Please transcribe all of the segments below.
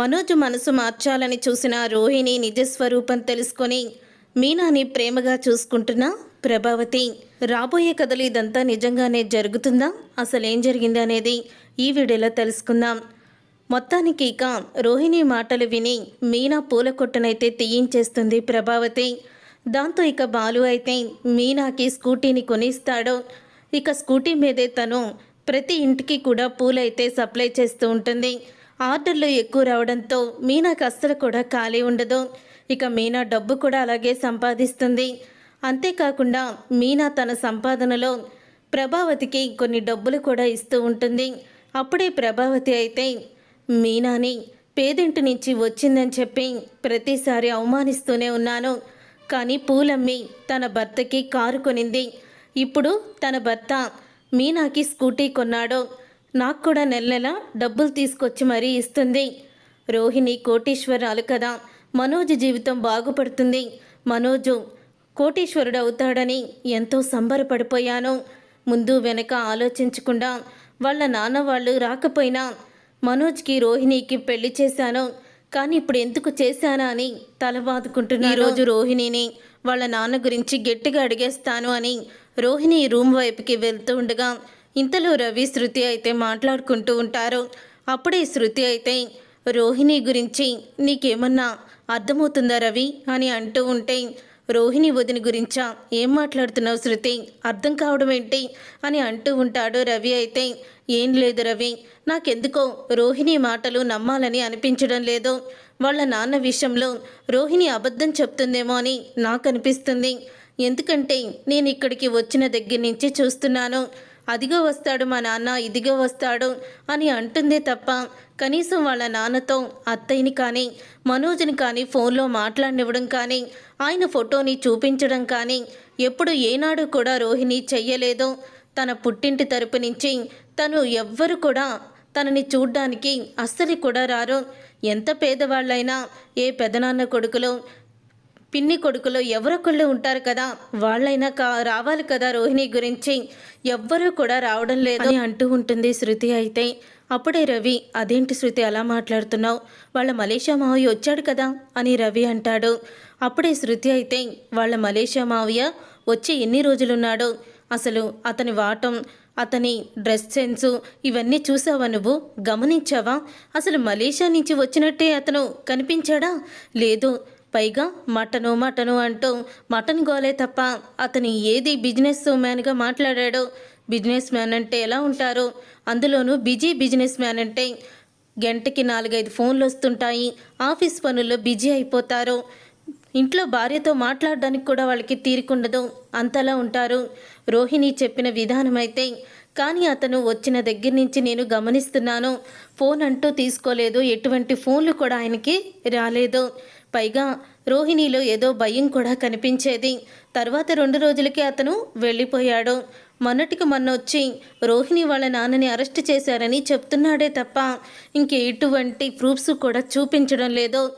మనోజ్ మనసు మార్చాలని చూసిన రోహిణి నిజస్వరూపం తెలుసుకొని మీనాని ప్రేమగా చూసుకుంటున్న ప్రభావతి రాబోయే కథలు ఇదంతా నిజంగానే జరుగుతుందా? అసలు ఏం జరిగింది అనేది ఈ వీడియోలో తెలుసుకుందాం. మొత్తానికి ఇక రోహిణి మాటలు విని మీనా పూల కొట్టనైతే తీయించేస్తుంది ప్రభావతి. దాంతో ఇక బాలు అయితే మీనాకి స్కూటీని కొనిస్తాడు. ఇక స్కూటీ మీదే తను ప్రతి ఇంటికి కూడా పూలైతే సప్లై చేస్తూ ఉంటుంది. ఆర్డర్లు ఎక్కువ రావడంతో మీనాకి అస్సలు కూడా ఖాళీ ఉండదు. ఇక మీనా డబ్బు కూడా అలాగే సంపాదిస్తుంది. అంతేకాకుండా మీనా తన సంపాదనలో ప్రభావతికి కొన్ని డబ్బులు కూడా ఇస్తూ ఉంటుంది. అప్పుడే ప్రభావతి అయితే మీనాని పేదింటి నుంచి వచ్చిందని చెప్పి ప్రతిసారి అవమానిస్తూనే ఉన్నాను. కానీ పూలమ్మి తన భర్తకి కారు కొనింది. ఇప్పుడు తన భర్త మీనాకి స్కూటీ కొన్నాడు. నాకు కూడా నెల నెల డబ్బులు తీసుకొచ్చి మరీ ఇస్తుంది. రోహిణి కోటీశ్వరాలు కదా. మనోజ్ జీవితం బాగుపడుతుంది. మనోజు కోటీశ్వరుడు అవుతాడని ఎంతో సంబరపడిపోయాను. ముందు వెనక ఆలోచించకుండా వాళ్ళ నాన్న వాళ్ళు రాకపోయినా మనోజ్కి రోహిణికి పెళ్ళి చేశాను. కానీ ఇప్పుడు ఎందుకు చేశానా అని తల బాదుకుంటున్నా ఈరోజు రోహిణిని వాళ్ళ నాన్న గురించి గట్టిగా అడిగేస్తాను అని రోహిణి రూమ్ వైపుకి వెళ్తూ ఉండగా ఇంతలో రవి శృతి అయితే మాట్లాడుకుంటూ ఉంటారు. అప్పుడే శృతి అయితే రోహిణి గురించి నీకేమన్నా అర్థమవుతుందా రవి? అని అంటూ ఉంటే రోహిణి వదిన గురించా? ఏం మాట్లాడుతున్నావు శృతి? అర్థం కావడం ఏంటి? అని అంటూ ఉంటాడు రవి అయితే ఏం లేదు రవి నాకెందుకో రోహిణి మాటలు నమ్మాలని అనిపించడం లేదు. వాళ్ళ నాన్న విషయంలో రోహిణి అబద్ధం చెప్తుందేమో అని నాకు అనిపిస్తుంది ఎందుకంటే నేను ఇక్కడికి వచ్చిన దగ్గర నుంచి చూస్తున్నాను. అదిగో వస్తాడు మా నాన్న ఇదిగో వస్తాడు అని అంటుందే తప్ప కనీసం వాళ్ళ నాన్నతో అత్తయ్యని కానీ మనోజ్ని కానీ ఫోన్లో మాట్లాడినివ్వడం కానీ ఆయన ఫోటోని చూపించడం కానీ ఎప్పుడు ఏనాడు కూడా రోహిణి చెయ్యలేదు. తన పుట్టింటి తరపు నుంచి తను ఎవ్వరు కూడా తనని చూడ్డానికి అస్సలు కూడా రారు. ఎంత పేదవాళ్ళైనా ఏ పెదనాన్న కొడుకులో పిన్ని కొడుకులో ఎవరొకళ్ళు ఉంటారు కదా? వాళ్ళైనా కా రావాలి కదా రోహిణి గురించి? ఎవ్వరూ కూడా రావడం లేదు. అని అంటూ ఉంటుంది శృతి అయితే. అప్పుడే రవి అదేంటి శృతి అలా మాట్లాడుతున్నావు? వాళ్ళ మలేషియా మావయ్య వచ్చాడు కదా? అని రవి అంటాడు. అప్పుడే శృతి అయితే వాళ్ళ మలేషియా మావయ్య వచ్చి ఎన్ని రోజులున్నాడో? అసలు అతని వాటం అతని డ్రెస్ సెన్సు ఇవన్నీ చూసావా నువ్వు? గమనించావా? అసలు మలేషియా నుంచి వచ్చినట్టే అతను కనిపించాడా? లేదు పైగా మటను మటను అంటూ మటన్ గోలే తప్ప అతని ఏది బిజినెస్ మ్యాన్గా మాట్లాడాడో బిజినెస్ మ్యాన్ అంటే ఎలా ఉంటారు అందులోనూ బిజీ బిజినెస్ మ్యాన్ అంటే గంటకి నాలుగైదు ఫోన్లు వస్తుంటాయి ఆఫీస్ పనుల్లో బిజీ అయిపోతారు. ఇంట్లో భార్యతో మాట్లాడడానికి కూడా వాళ్ళకి తీరికుండదు అంతలా ఉంటారు. రోహిణి చెప్పిన విధానం అయితే కానీ అతను వచ్చిన దగ్గర నుంచి నేను గమనిస్తున్నాను. ఫోన్ అంటూ తీసుకోలేదు. ఎటువంటి ఫోన్లు కూడా ఆయనకి రాలేదు. పైగా రోహిణిలో ఏదో భయం కూడా కనిపించేది. తర్వాత రెండు రోజులకే అతను వెళ్ళిపోయాడు. మొన్నటికి మొన్న వచ్చి రోహిణి వాళ్ళ నాన్నని అరెస్ట్ చేశారని చెప్తున్నాడే తప్ప ఇంక ఎటువంటి ప్రూఫ్స్ కూడా చూపించడం లేదు.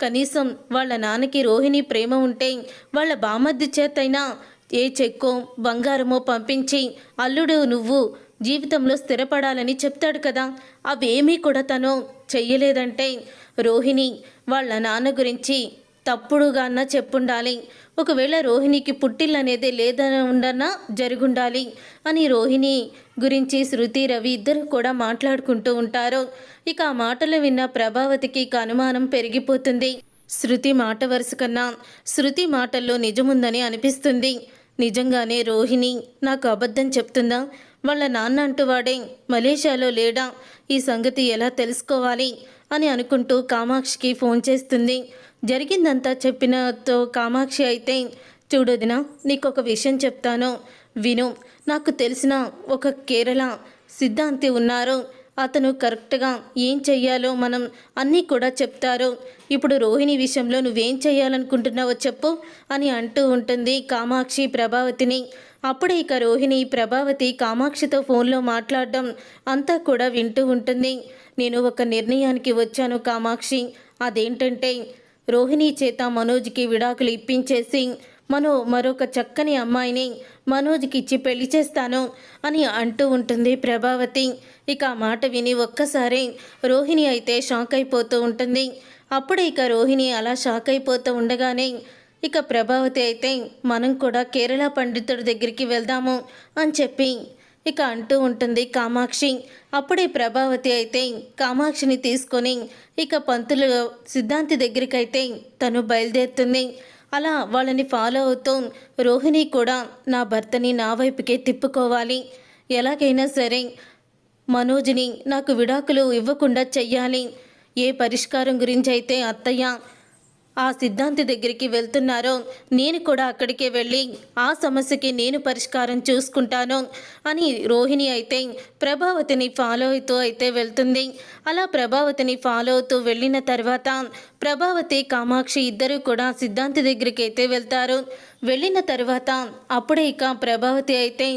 కనీసం వాళ్ళ నాన్నకి రోహిణి ప్రేమ ఉంటే వాళ్ళ బామర్ది చేతైనా ఏ చెక్కో బంగారమో పంపించి అల్లుడు నువ్వు జీవితంలో స్థిరపడాలని చెప్తాడు కదా. అవేమీ కూడా తను చెయ్యలేదంటే రోహిణి వాళ్ళ నాన్న గురించి తప్పుడుగాన చెప్పుండాలి. ఒకవేళ రోహిణికి పుట్టిల్లు అనేది లేదని ఉండన్నా జరుగుండాలి అని రోహిణి గురించి శృతి రవి ఇద్దరు కూడా మాట్లాడుకుంటూ ఉంటారు. ఇక ఆ మాటలు విన్న ప్రభావతికి ఇక అనుమానం పెరిగిపోతుంది. శృతి మాట వరుస కన్నా శృతి మాటల్లో నిజముందని అనిపిస్తుంది. నిజంగానే రోహిణి నాకు అబద్ధం చెప్తుందా? వాళ్ళ నాన్న అంటువాడే మలేషియాలో లేడా? ఈ సంగతి ఎలా తెలుసుకోవాలి? అని అనుకుంటూ కామాక్షికి ఫోన్ చేస్తుంది. జరిగిందంతా చెప్పినతో కామాక్షి అయితే చూడొదినా నీకు ఒక విషయం చెప్తాను. విను నాకు తెలిసిన ఒక కేరళ సిద్ధాంతి ఉన్నారు. అతను కరెక్ట్గా ఏం చెయ్యాలో మనం అన్నీ కూడా చెప్తారు. ఇప్పుడు రోహిణి విషయంలో నువ్వేం చేయాలనుకుంటున్నావో చెప్పు అని అంటూ ఉంటుంది కామాక్షి ప్రభావతిని. అప్పుడే ఇక రోహిణి ప్రభావతి కామాక్షితో ఫోన్లో మాట్లాడడం అంతా కూడా వింటూ ఉంటుంది. నేను ఒక నిర్ణయానికి వచ్చాను కామాక్షి. అదేంటంటే రోహిణి చేత మనోజ్కి విడాకులు ఇప్పించేసి మను మరొక చక్కని అమ్మాయిని మనోజ్కి ఇచ్చి పెళ్ళి చేస్తాను అని అంటూ ఉంటుంది ప్రభావతి. ఇక ఆ మాట విని ఒక్కసారి రోహిణి అయితే షాక్ అయిపోతూ ఉంటుంది. అప్పుడు ఇక రోహిణి అలా షాక్ అయిపోతూ ఉండగానే ఇక ప్రభావతి అయితే మనం కూడా కేరళ పండితుడి దగ్గరికి వెళ్దాము అని చెప్పి ఇక అంటూ ఉంటుంది కామాక్షి. అప్పుడే ప్రభావతి అయితే కామాక్షిని తీసుకొని ఇక పంతులు సిద్ధాంతి దగ్గరికైతే తను బయలుదేరుతుంది. అలా వాళ్ళని ఫాలో అవుతూ రోహిణి కూడా నా భర్తని నా వైపుకే తిప్పుకోవాలి. ఎలాగైనా సరే మనోజ్ని నాకు విడాకులు ఇవ్వకుండా చెయ్యాలి. ఏ పరిష్కారం గురించి అయితే అత్తయ్య ఆ సిద్ధాంతి దగ్గరికి వెళ్తున్నారో నేను కూడా అక్కడికే వెళ్ళి ఆ సమస్యకి నేను పరిష్కారం చూసుకుంటాను అని రోహిణి అయితే ప్రభావతిని ఫాలో అవుతూ అయితే వెళ్తుంది. అలా ప్రభావతిని ఫాలో అవుతూ వెళ్ళిన తర్వాత ప్రభావతి కామాక్షి ఇద్దరు కూడా సిద్ధాంతి దగ్గరికి అయితే వెళ్తారు. వెళ్ళిన తర్వాత అప్పుడే ఇక ప్రభావతి అయితే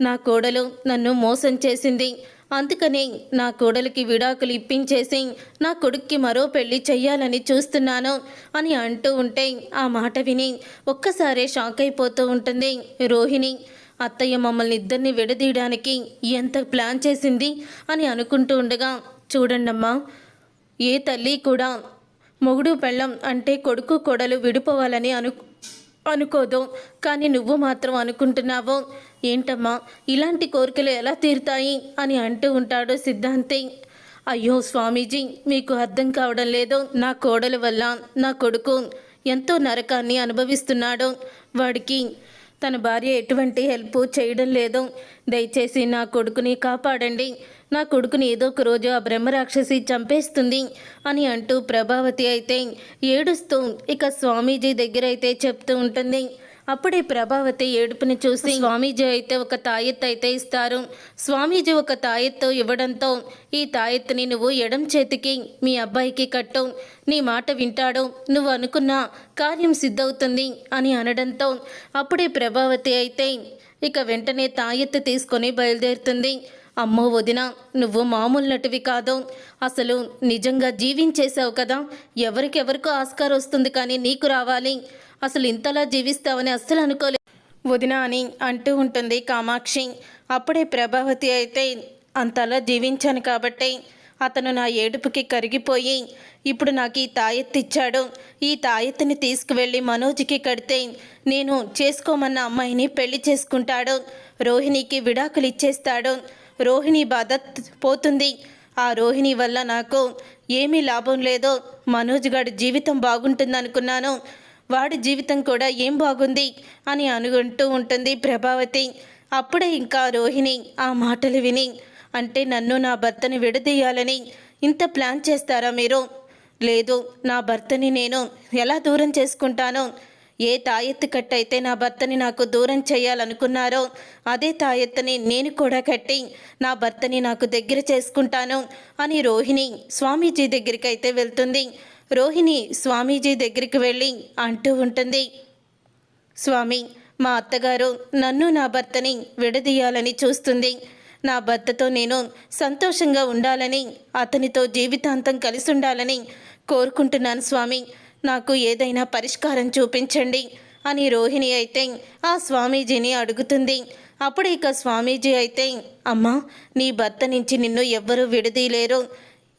నా కోడలు నన్ను మోసం చేసింది. అందుకనే నా కోడలికి విడాకులు ఇప్పించేసి నా కొడుక్కి మరో పెళ్ళి చెయ్యాలని చూస్తున్నాను అని అంటూ ఉంటే ఆ మాట విని ఒక్కసారే షాక్ అయిపోతూ ఉంటుంది రోహిణి. అత్తయ్య మమ్మల్ని ఇద్దరిని విడదీయడానికి ఎంత ప్లాన్ చేసింది అని అనుకుంటూ ఉండగా చూడండమ్మా ఏ తల్లి కూడా మొగుడు పెళ్ళం అంటే కొడుకు కొడలు విడిపోవాలని అను అనుకోదు. కానీ నువ్వు మాత్రం అనుకుంటున్నావు. ఏంటమ్మా ఇలాంటి కోరికలు ఎలా తీరుతాయి అని అంటూ ఉంటాడు సిద్ధాంతి. అయ్యో స్వామీజీ మీకు అర్థం కావడం లేదు. నా కోడల వల్ల నా కొడుకు ఎంతో నరకాన్ని అనుభవిస్తున్నాడు. వాడికి తన భార్య ఎటువంటి హెల్ప్ చేయడం లేదు. దయచేసి నా కొడుకుని కాపాడండి. నా కొడుకుని ఏదో ఒక రోజు ఆ బ్రహ్మరాక్షసి చంపేస్తుంది అని అంటూ ప్రభావతి అయితే ఏడుస్తూ ఇక స్వామీజీ దగ్గర అయితే చెప్తూ ఉంటుంది. అప్పుడే ప్రభావతి ఏడుపుని చూసి స్వామీజీ అయితే ఒక తాయెత్తు అయితే ఇస్తారు. స్వామీజీ ఒక తాయెత్తు ఇవ్వడంతో ఈ తాయెత్తుని నువ్వు ఎడం చేతికి మీ అబ్బాయికి కట్టు. నీ మాట వింటాడు. నువ్వు అనుకున్న కార్యం సిద్ధవుతుంది అని అనడంతో అప్పుడే ప్రభావతి అయితే ఇక వెంటనే తాయెత్తు తీసుకొని బయలుదేరుతుంది. అమ్మో వదిన నువ్వు మామూలు నటివి కాదు. అసలు నిజంగా జీవించేశావు కదా. ఎవరికెవరికో ఆస్కార్ వస్తుంది కానీ నీకు రావాలి. అసలు ఇంతలా జీవిస్తావని అస్సలు అనుకోలేదు. వదిన అని అంటూ ఉంటుంది కామాక్షి. అప్పుడే ప్రభావతి అయితే అంతలా జీవించాను కాబట్టి అతను నా ఏడుపుకి కరిగిపోయి ఇప్పుడు నాకు ఈ తాయెత్తు ఇచ్చాడు. ఈ తాయెత్తుని తీసుకువెళ్ళి మనోజ్కి కడితే నేను చేసుకోమన్న అమ్మాయిని పెళ్ళి చేసుకుంటాడు. రోహిణికి విడాకులు ఇచ్చేస్తాడు. రోహిణి బాధ పోతుంది. ఆ రోహిణి వల్ల నాకు ఏమీ లాభం లేదో మనోజ్ గారి జీవితం బాగుంటుందనుకున్నాను. వాడి జీవితం కూడా ఏం బాగుంది అని అనుకుంటూ ఉంటుంది ప్రభావతి. అప్పుడే ఇంకా రోహిణి ఆ మాటలు విని అంటే నన్ను నా భర్తని విడదీయాలని ఇంత ప్లాన్ చేస్తారా మీరు? లేదు నా భర్తని నేను ఎలా దూరం చేసుకుంటానో? ఏ తాయెత్తు కట్టయితే నా భర్తని నాకు దూరం చేయాలనుకున్నారో అదే తాయెత్తుని నేను కూడా కట్టి నా భర్తని నాకు దగ్గర చేసుకుంటాను అని రోహిణి స్వామీజీ దగ్గరికి అయితే వెళ్తుంది. రోహిణి స్వామీజీ దగ్గరికి వెళ్ళి అంటూ ఉంటుంది స్వామి మా అత్తగారు నన్ను నా భర్తని విడదీయాలని చూస్తుంది. నా భర్తతో నేను సంతోషంగా ఉండాలని అతనితో జీవితాంతం కలిసి ఉండాలని కోరుకుంటున్నాను స్వామి. నాకు ఏదైనా పరిష్కారం చూపించండి అని రోహిణి అయితే ఆ స్వామీజీని అడుగుతుంది. అప్పుడు ఇక స్వామీజీ అయితే అమ్మా నీ భర్త నుంచి నిన్ను ఎవ్వరూ విడదీయలేరు.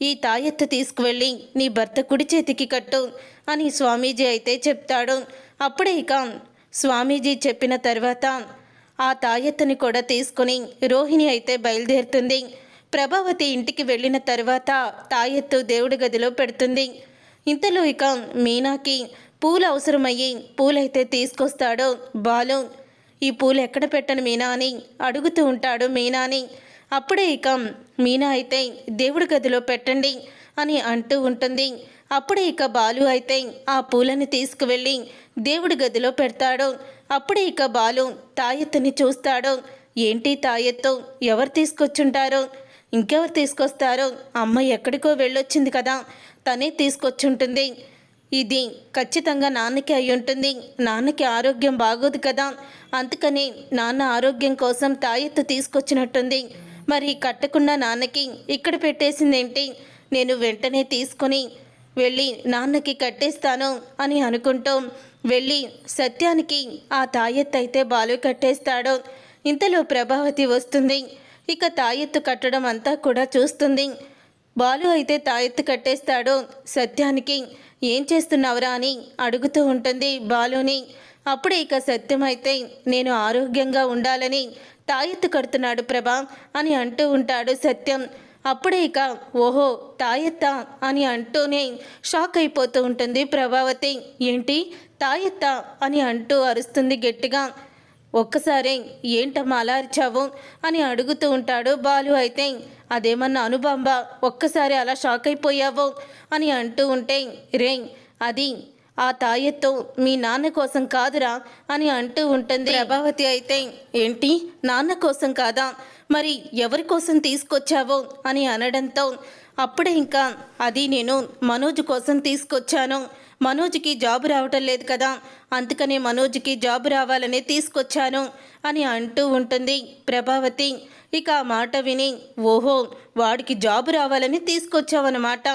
ఈ తాయెత్తు తీసుకువెళ్ళి నీ భర్త కుడి చేతికి కట్టు అని స్వామీజీ అయితే చెప్తాడు. అప్పుడే ఇక స్వామీజీ చెప్పిన తర్వాత ఆ తాయెత్తుని కూడా తీసుకుని రోహిణి అయితే బయలుదేరుతుంది. ప్రభావతి ఇంటికి వెళ్ళిన తర్వాత తాయెత్తు దేవుడి గదిలో పెడుతుంది. ఇంతలో ఇక మీనాకి పూలు అవసరమయ్యి పూలైతే తీసుకొస్తాడు బాలు. ఈ పూలు ఎక్కడ పెట్టను మీనా అని అడుగుతూ ఉంటాడు మీనాని. అప్పుడే ఇక మీనా అయితే దేవుడి గదిలో పెట్టండి అని అంటూ ఉంటుంది. అప్పుడే ఇక బాలు అయితే ఆ పూలని తీసుకువెళ్ళి దేవుడి గదిలో పెడతాడు. అప్పుడే ఇక బాలు తాయెత్తుని చూస్తాడు. ఏంటి తాయెత్తు? ఎవరు తీసుకొచ్చుంటారో? ఇంకెవరు తీసుకొస్తారో? అమ్మ ఎక్కడికో వెళ్ళొచ్చింది కదా. తనే తీసుకొచ్చుంటుంది. ఇది ఖచ్చితంగా నాన్నకి అయి ఉంటుంది నాన్నకి ఆరోగ్యం బాగోదు కదా. అందుకని నాన్న ఆరోగ్యం కోసం తాయెత్తు తీసుకొచ్చినట్టుంది. మరి కట్టకుండా నాన్నకి ఇక్కడ పెట్టేసిందేంటి? నేను వెంటనే తీసుకొని వెళ్ళి నాన్నకి కట్టేస్తాను అని అనుకుంటూ వెళ్ళి సత్యానికి ఆ తాయెత్తు అయితే బాలు కట్టేస్తాడు. ఇంతలో ప్రభావతి వస్తుంది. ఇక తాయెత్తు కట్టడం అంతా కూడా చూస్తుంది. బాలు అయితే తాయెత్తు కట్టేస్తాడు. సత్యానికి ఏం చేస్తున్నావురా అని అడుగుతూ ఉంటుంది బాలుని. అప్పుడే ఇక సత్యం అయితే నేను ఆరోగ్యంగా ఉండాలని తాయెత్తు కడుతున్నాడు ప్రభా అని అంటూ ఉంటాడు సత్యం. అప్పుడే ఇక ఓహో తాయెత్తా అని అంటూనే షాక్ అయిపోతూ ఉంటుంది ప్రభావతి. ఏంటి? తాయెత్తా అని అంటూ అరుస్తుంది గట్టిగా. ఒక్కసారి ఏంటమ్మా అలా అరిచావు? అని అడుగుతూ ఉంటాడు బాలు అయితే. అదేమన్నా అనుబాంబ? ఒక్కసారి అలా షాక్ అయిపోయావు? అని అంటూ ఉంటే రే అది ఆ తాయెత్తు మీ నాన్న కోసం కాదురా అని అంటూ ఉంటుంది. ప్రభావతి అయితే ఏంటి? నాన్న కోసం కాదా? మరి ఎవరి కోసం తీసుకొచ్చావో? అని అనడంతో అప్పుడే ఇంకా అది నేను మనోజ్ కోసం తీసుకొచ్చాను. మనోజ్కి జాబ్ రావటం లేదు కదా అందుకనే మనోజ్కి జాబ్ రావాలని తీసుకొచ్చాను అని అంటూ ఉంటుంది ప్రభావతి. ఇక ఆ మాట విని ఓహో వాడికి జాబ్ రావాలని తీసుకొచ్చావన్నమాట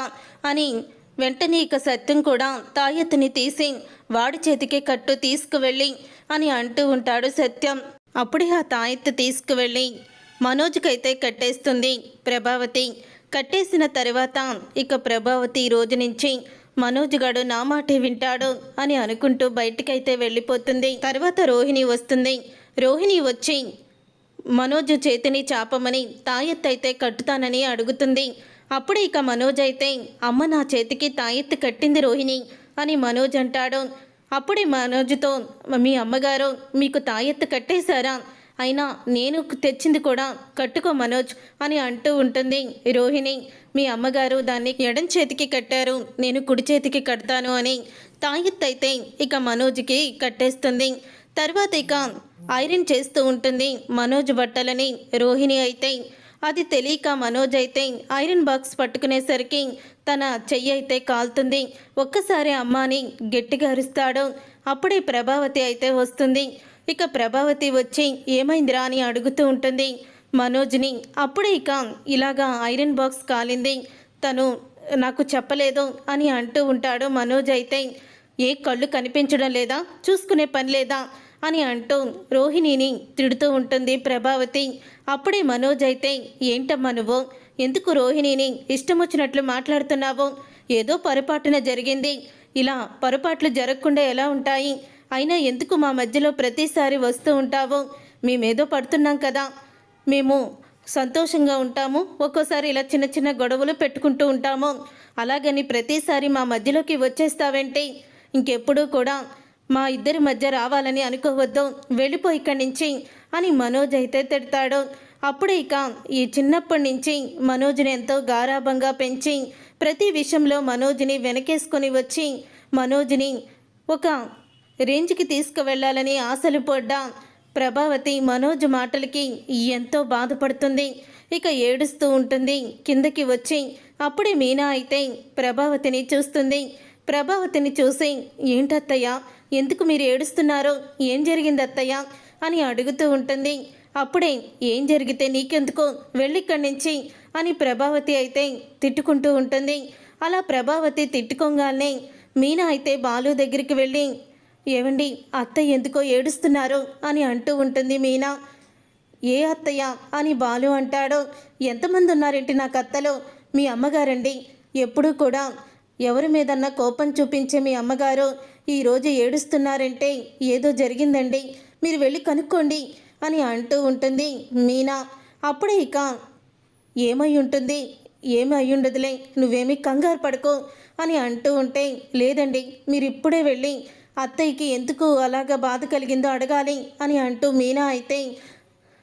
అని వెంటనే ఇక సత్యం కూడా తాయెత్తుని తీసి వాడి చేతికే కట్టు తీసుకువెళ్ళి అని అంటూ ఉంటాడు సత్యం. అప్పుడే ఆ తాయెత్తు తీసుకువెళ్ళి మనోజ్కైతే కట్టేస్తుంది ప్రభావతి. కట్టేసిన తర్వాత ఇక ప్రభావతి రోజు నుంచి మనోజ్ గడు నా మాటే వింటాడు అని అనుకుంటూ బయటికైతే వెళ్ళిపోతుంది. తర్వాత రోహిణి వస్తుంది. రోహిణి వచ్చి మనోజ్ చేతిని చాపమని తాయెత్తైతే కట్టుతానని అడుగుతుంది. అప్పుడు ఇక మనోజ్ అయితే అమ్మ నా చేతికి తాయెత్తు కట్టింది రోహిణి అని మనోజ్ అంటాడు. అప్పుడే మనోజ్తో మీ అమ్మగారు మీకు తాయెత్తు కట్టేశారా? అయినా నేను తెచ్చింది కూడా కట్టుకో మనోజ్ అని అంటూ ఉంటుంది రోహిణి. మీ అమ్మగారు దాన్ని ఎడం చేతికి కట్టారు నేను కుడి చేతికి కడతాను అని తాయెత్తు అయితే ఇక మనోజ్కి కట్టేస్తుంది. తర్వాత ఇక ఐరన్ చేస్తూ ఉంటుంది మనోజ్ బట్టలని. రోహిణి అయితే అది తెలియక మనోజ్ అయితే ఐరన్ బాక్స్ పట్టుకునేసరికి తన చెయ్యి అయితే కాలుతుంది. ఒక్కసారి అమ్మాని గట్టిగా అరుస్తాడు. అప్పుడే ప్రభావతి అయితే వస్తుంది. ఇక ప్రభావతి వచ్చి ఏమైందిరా అని అడుగుతూ ఉంటుంది. మనోజ్ని అప్పుడే ఇక ఇలాగా ఐరన్ బాక్స్ కాలింది. తను నాకు చెప్పలేదు అని అంటూ ఉంటాడు మనోజ్ అయితే. ఏ కళ్ళు కనిపించడం లేదా? చూసుకునే పని లేదా? అని అంటూ రోహిణిని తిడుతూ ఉంటుంది ప్రభావతి. అప్పుడే మనోజ్ అయితే ఏంటమ్మా నువ్వు? ఎందుకు రోహిణిని ఇష్టం వచ్చినట్లు మాట్లాడుతున్నావు? ఏదో పొరపాటున జరిగింది. ఇలా పొరపాట్లు జరగకుండా ఎలా ఉంటాయి? అయినా ఎందుకు మా మధ్యలో ప్రతిసారి వస్తూ ఉంటావు? మేమేదో పడుతున్నాం కదా. మేము సంతోషంగా ఉంటాము. ఒక్కోసారి ఇలా చిన్న చిన్న గొడవలు పెట్టుకుంటూ ఉంటాము. అలాగని ప్రతిసారి మా మధ్యలోకి వచ్చేస్తావేంటి? ఇంకెప్పుడూ కూడా మా ఇద్దరి మధ్య రావాలని అనుకోవద్దు వెళ్ళిపో ఇక్కడి నుంచి అని మనోజ్ అయితే తిడతాడు. అప్పుడు ఇక ఈ చిన్నప్పటి నుంచి మనోజ్ని ఎంతో గారాభంగా పెంచి ప్రతి విషయంలో మనోజ్ని వెనకేసుకొని వచ్చి మనోజ్ని ఒక రేంజ్కి తీసుకువెళ్ళాలని ఆశలు పడ్డా ప్రభావతి మనోజ్ మాటలకి ఎంతో బాధపడుతుంది. ఇక ఏడుస్తూ ఉంటుంది కిందకి వచ్చి అప్పుడే మీనా అయితే ప్రభావతిని చూస్తుంది. ప్రభావతిని చూసి ఏంటత్తయ్య ఎందుకు మీరు ఏడుస్తున్నారో? ఏం జరిగింది అత్తయ్య? అని అడుగుతూ ఉంటుంది. అప్పుడే ఏం జరిగితే నీకెందుకో? వెళ్ళిక్కడి నుంచి అని ప్రభావతి అయితే తిట్టుకుంటూ ఉంటుంది. అలా ప్రభావతి తిట్టుకోగానే మీనా అయితే బాలు దగ్గరికి వెళ్ళి ఏవండి అత్తయ్య ఎందుకో ఏడుస్తున్నారు? అని అంటూ ఉంటుంది మీనా. ఏ అత్తయ్య? అని బాలు అంటాడో. ఎంతమంది ఉన్నారేంటి నాకు అత్తలో మీ అమ్మగారండి? ఎప్పుడూ కూడా ఎవరి మీదన్నా కోపం చూపించే మీ అమ్మగారు ఈరోజు ఏడుస్తున్నారంటే ఏదో జరిగిందండి. మీరు వెళ్ళి కనుక్కోండి అని అంటూ ఉంటుంది మీనా. అప్పుడే ఇక ఏమై ఉంటుంది? ఏమి అయ్యుండదులే ఉండదులే నువ్వేమీ కంగారు పడుకో అని అంటూ ఉంటే లేదండి మీరు ఇప్పుడే వెళ్ళి అత్తయ్యకి ఎందుకు అలాగా బాధ కలిగిందో అడగాలి అని అంటూ మీనా అయితే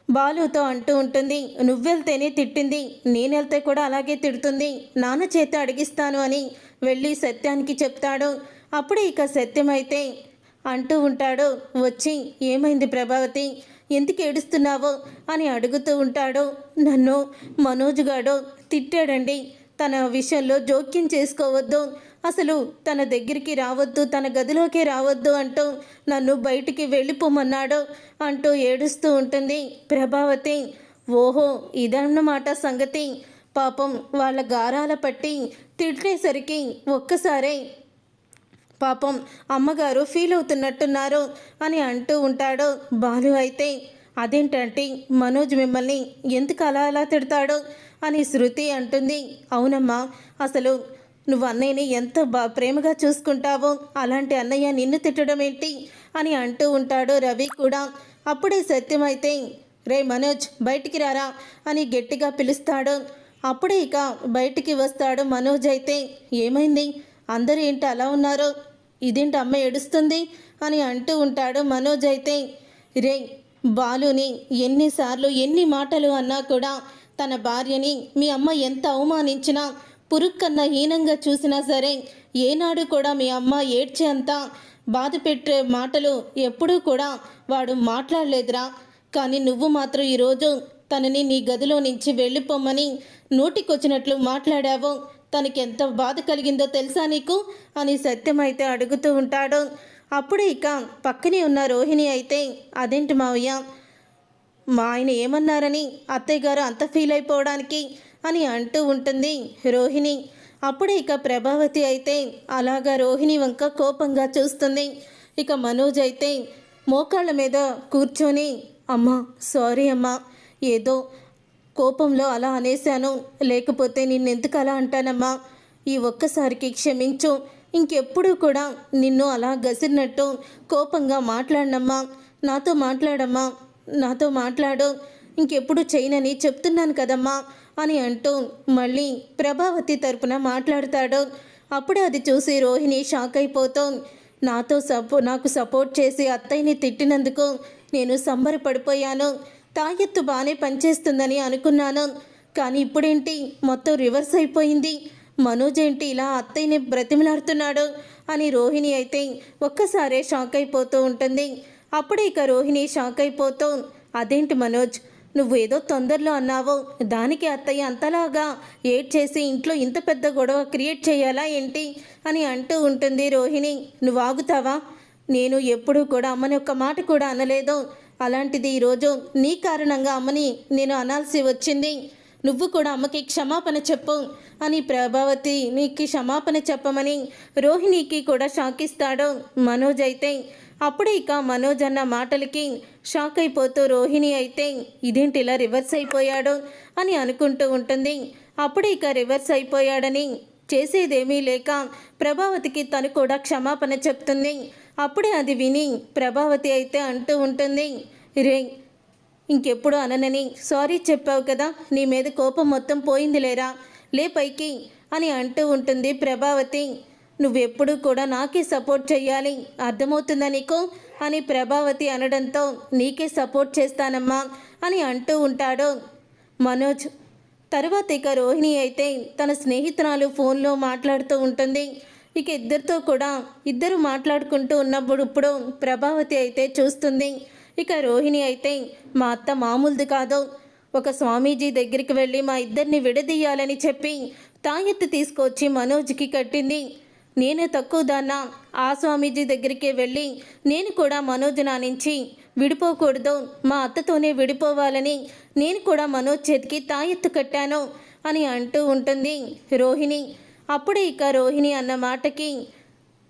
బాలుతో అంటూ ఉంటుంది నువ్వెళ్తేనే తిట్టింది నేనెళ్తే కూడా అలాగే తిడుతుంది నాన్న చేత అడిగిస్తాను అని వెళ్ళి సత్యానికి చెప్తాడు. అప్పుడే ఇక సత్యమైతే అంటూ ఉంటాడు. వచ్చి ఏమైంది ప్రభావతి? ఎందుకు ఏడుస్తున్నావో? అని అడుగుతూ ఉంటాడు. నన్ను మనోజ్ గాడు తిట్టాడండి. తన విషయంలో జోక్యం చేసుకోవద్దు. అసలు తన దగ్గరికి రావద్దు తన గదిలోకి రావద్దు అంటూ నన్ను బయటికి వెళ్ళిపోమన్నాడు అంటూ ఏడుస్తూ ఉంటుంది ప్రభావతి. ఓహో ఇదన్నమాట సంగతి. పాపం వాళ్ళ గారాల పట్టి తిట్టేసరికి ఒక్కసారే పాపం అమ్మగారు ఫీల్ అవుతున్నట్టున్నారు అని అంటూ ఉంటాడు. బాలు అయితే అదేంటంటే? మనోజ్ మిమ్మల్ని ఎందుకు అలా అలా తిడతాడు? అని శృతి అంటుంది. అవునమ్మా అసలు నువ్వు అన్నయ్యని ఎంత బా ప్రేమగా చూసుకుంటావో అలాంటి అన్నయ్య నిన్ను తిట్టడం ఏంటి? అని అంటూ ఉంటాడు రవి కూడా. అప్పుడే సత్యమైతే రే మనోజ్ బయటికి రారా? అని గట్టిగా పిలుస్తాడు. అప్పుడే ఇక బయటికి వస్తాడు మనోజ్ అయితే. ఏమైంది? అందరూ ఏంటి అలా ఉన్నారు? ఇదేంటి అమ్మ ఏడుస్తుంది? అని అంటూ ఉంటాడు మనోజ్ అయితే. రే బాలుని ఎన్నిసార్లు ఎన్ని మాటలు అన్నా కూడా తన భార్యని మీ అమ్మ ఎంత అవమానించినా పురుక్కన్న హీనంగా చూసినా సరే ఏనాడు కూడా మీ అమ్మ ఏడ్చేంత బాధ పెట్టే మాటలు ఎప్పుడూ కూడా వాడు మాట్లాడలేదురా. కానీ నువ్వు మాత్రం ఈరోజు తనని నీ గదిలో నుంచి వెళ్ళిపోమ్మని నోటికొచ్చినట్లు మాట్లాడావు. తనకెంత బాధ కలిగిందో తెలుసా నీకు? అని సత్యం అయితే అడుగుతూ ఉంటాడు. అప్పుడు ఇక పక్కనే ఉన్న రోహిణి అయితే అదేంటి మావయ్య? మా ఆయన ఏమన్నారని? అత్తయ్య గారు అంత ఫీల్ అయిపోవడానికి? అని అంటూ ఉంటుంది రోహిణి. అప్పుడే ఇక ప్రభావతి అయితే అలాగా రోహిణి వంక కోపంగా చూస్తుంది. ఇక మనోజ్ అయితే మోకాళ్ళ మీద కూర్చొని అమ్మా సారీ అమ్మా ఏదో కోపంలో అలా అనేశాను. లేకపోతే నిన్నెందుకు అలా అంటానమ్మా? ఈ ఒక్కసారికి క్షమించు. ఇంకెప్పుడు కూడా నిన్ను అలా గసిరినట్టు కోపంగా మాట్లాడనమ్మా. నాతో మాట్లాడమ్మా. నాతో మాట్లాడు. ఇంకెప్పుడు చేయనని చెప్తున్నాను కదమ్మా అని అంటూ మళ్ళీ ప్రభావతి తరపున మాట్లాడతాడు. అప్పుడే అది చూసి రోహిణి షాక్ అయిపోతూ నాతో సపో నాకు సపోర్ట్ చేసి అత్తయ్యని తిట్టినందుకు నేను సంబరపడిపోయాను. తాయెత్తు బాగానే పనిచేస్తుందని అనుకున్నాను. కానీ ఇప్పుడేంటి? మొత్తం రివర్స్ అయిపోయింది. మనోజ్ ఏంటి ఇలా అత్తయ్యని బ్రతిమలాడుతున్నాడు అని రోహిణి అయితే ఒక్కసారే షాక్ అయిపోతూ ఉంటుంది. అప్పుడే ఇక రోహిణి షాక్ అయిపోతూ అదేంటి మనోజ్? నువ్వు ఏదో తొందరలో అన్నావు. దానికి అత్తయ్య అంతలాగా ఏడ్ చేసి ఇంట్లో ఇంత పెద్ద గొడవ క్రియేట్ చేయాలా ఏంటి? అని అంటూ ఉంటుంది రోహిణి. నువ్వు ఆగుతావా? నేను ఎప్పుడూ కూడా అమ్మని ఒక్క మాట కూడా అనలేదు. అలాంటిది ఈరోజు నీ కారణంగా అమ్మని నేను అనాల్సి వచ్చింది. నువ్వు కూడా అమ్మకి క్షమాపణ చెప్పు అని ప్రభావతి నీకు క్షమాపణ చెప్పమని రోహిణికి కూడా షాక్ ఇస్తాడు మనోజ్ అయితే. అప్పుడే ఇక మనోజ్ అన్న మాటలకి షాక్ అయిపోతూ రోహిణి అయితే ఇదేంటి ఇలా రివర్స్ అయిపోయాడు అని అనుకుంటూ ఉంటుంది. అప్పుడే ఇక రివర్స్ అయిపోయాడని చేసేదేమీ లేక ప్రభావతికి తను కూడా క్షమాపణ చెప్తుంది. అప్పుడే అది విని ప్రభావతి అయితే అంటూ ఉంటుంది రే ఇంకెప్పుడు అననని. సారీ చెప్పావు కదా నీ మీద కోపం మొత్తం పోయింది లేరా? లే పైకి అని అంటూ ఉంటుంది ప్రభావతి. నువ్వెప్పుడు కూడా నాకే సపోర్ట్ చేయాలి అర్థమవుతుందా నీకు? అని ప్రభావతి అనడంతో నీకే సపోర్ట్ చేస్తానమ్మా అని అంటూ ఉంటాడు. మనోజ్ తర్వాత ఇక రోహిణి అయితే తన స్నేహితురాలు ఫోన్లో మాట్లాడుతూ ఉంటుంది. ఇక ఇద్దరితో కూడా ఇద్దరు మాట్లాడుకుంటూ ఉన్నప్పుడు ఇప్పుడు ప్రభావతి అయితే చూస్తుంది. ఇక రోహిణి అయితే మా అత్త మామూలుది కాదు. ఒక స్వామీజీ దగ్గరికి వెళ్ళి మా ఇద్దరిని విడదీయాలని చెప్పి తాయెత్తు తీసుకొచ్చి మనోజ్కి కట్టింది. నేనే తక్కువ దాన్నా. ఆ స్వామీజీ దగ్గరికే వెళ్ళి నేను కూడా మనోజ్ నా నుంచి విడిపోకూడదు. మా అత్తతోనే విడిపోవాలని నేను కూడా మనోజ్ చేతికి తాయెత్తు కట్టాను అని అంటూ ఉంటుంది రోహిణి. అప్పుడే ఇక రోహిణి అన్న మాటకి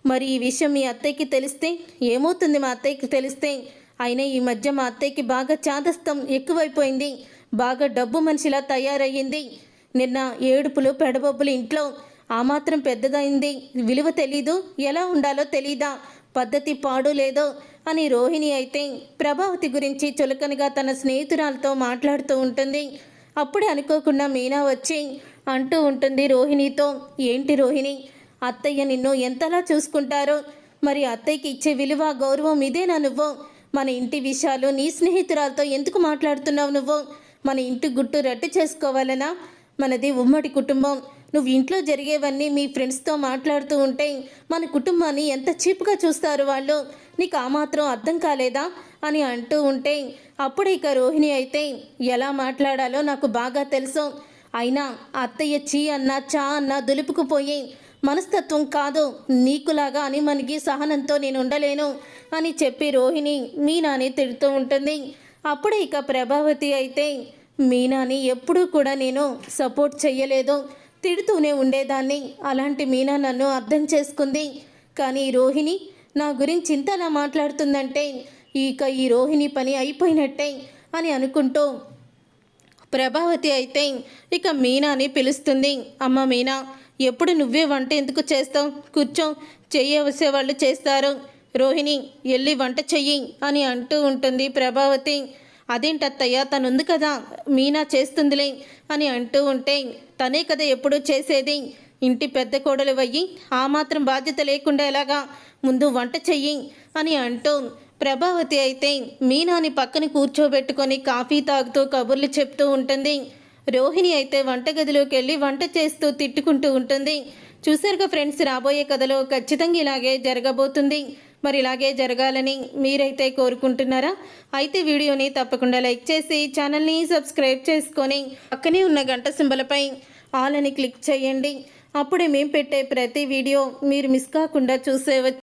మరి ఈ విషయం మీ అత్తయ్యకి తెలిస్తే ఏమవుతుంది మా అత్తయ్యకి తెలిస్తే? అయినా ఈ మధ్య మా అత్తయ్యకి బాగా చాదస్తం ఎక్కువైపోయింది. బాగా డబ్బు మనిషిలా తయారయ్యింది. నిన్న ఏడుపులు పెడబొబ్బులు ఇంట్లో ఆ మాత్రం పెద్దదైంది. విలువ తెలీదు. ఎలా ఉండాలో తెలీదా? పద్ధతి పాడు లేదో? అని రోహిణి అయితే ప్రభావతి గురించి చులకనగా తన స్నేహితురాలతో మాట్లాడుతూ ఉంటుంది. అప్పుడే అనుకోకుండా మీనా వచ్చి అంటూ ఉంటుంది రోహిణితో. ఏంటి రోహిణి? అత్తయ్య నిన్ను ఎంతలా చూసుకుంటారో? మరి అత్తయ్యకి ఇచ్చే విలువ గౌరవం ఇదేనా నువ్వు? మన ఇంటి విషయాలు నీ స్నేహితురాలతో ఎందుకు మాట్లాడుతున్నావు నువ్వు? మన ఇంటి గుట్టు రట్టు చేసుకోవాలనా? మనది ఉమ్మడి కుటుంబం. నువ్వు ఇంట్లో జరిగేవన్నీ మీ ఫ్రెండ్స్తో మాట్లాడుతూ ఉంటే మన కుటుంబాన్ని ఎంత చీప్గా చూస్తారు వాళ్ళు? నీకు ఆ మాత్రం అర్థం కాలేదా? అని అంటూ ఉంటే అప్పుడు ఇక రోహిణి అయితే ఎలా మాట్లాడాలో నాకు బాగా తెలుసు. అయినా అత్తయ్య చీ అన్న చా అన్న దులుపుకుపోయి మనస్తత్వం కాదు. నీకులాగా అని మనకి సహనంతో నేను ఉండలేను అని చెప్పి రోహిణి మీనాని తిడుతూ ఉంటుంది. అప్పుడే ఇక ప్రభావతి అయితే మీనాని ఎప్పుడూ కూడా నేను సపోర్ట్ చెయ్యలేదు. తిడుతూనే ఉండేదాన్ని. అలాంటి మీనా నన్ను అర్థం చేసుకుంది. కానీ రోహిణి నా గురించి ఇంతలా మాట్లాడుతుందంటే ఇక ఈ రోహిణి పని అయిపోయినట్టే అని అనుకుంటూ ప్రభావతి అయితే ఇక మీనాని పిలుస్తుంది. అమ్మ మీనా ఎప్పుడు నువ్వే వంట ఎందుకు చేస్తావు? కూర్చో చెయ్యవసే వాళ్ళు చేస్తారు. రోహిణి వెళ్ళి వంట చెయ్యి అని అంటూ ఉంటుంది ప్రభావతి. అదేంటత్తయ్య తనుంది కదా మీనా చేస్తుందిలే అని అంటూ ఉంటే తనే కదా ఎప్పుడూ చేసేది. ఇంటి పెద్ద కోడలు అయ్యి ఆ మాత్రం బాధ్యత లేకుండా ఎలాగా ముందు వంట చెయ్యి అని అంటూ ప్రభావతి అయితే మీనాని పక్కన కూర్చోబెట్టుకొని కాఫీ తాగుతూ కబుర్లు చెప్తూ ఉంటుంది. రోహిణి అయితే వంటగదిలోకి వెళ్ళి వంట చేస్తూ తిట్టుకుంటూ ఉంటుంది. చూసారుగా ఫ్రెండ్స్ రాబోయే కథలో ఖచ్చితంగా ఇలాగే జరగబోతుంది. మరి ఇలాగే జరగాలని మీరైతే కోరుకుంటున్నారా? అయితే వీడియోని తప్పకుండా లైక్ చేసి ఛానల్ని సబ్స్క్రైబ్ చేసుకొని పక్కనే ఉన్న గంట సింబలపై ఆల్ అని క్లిక్ చేయండి. అప్పుడే మేము పెట్టే ప్రతి వీడియో మీరు మిస్ కాకుండా చూసేవచ్చు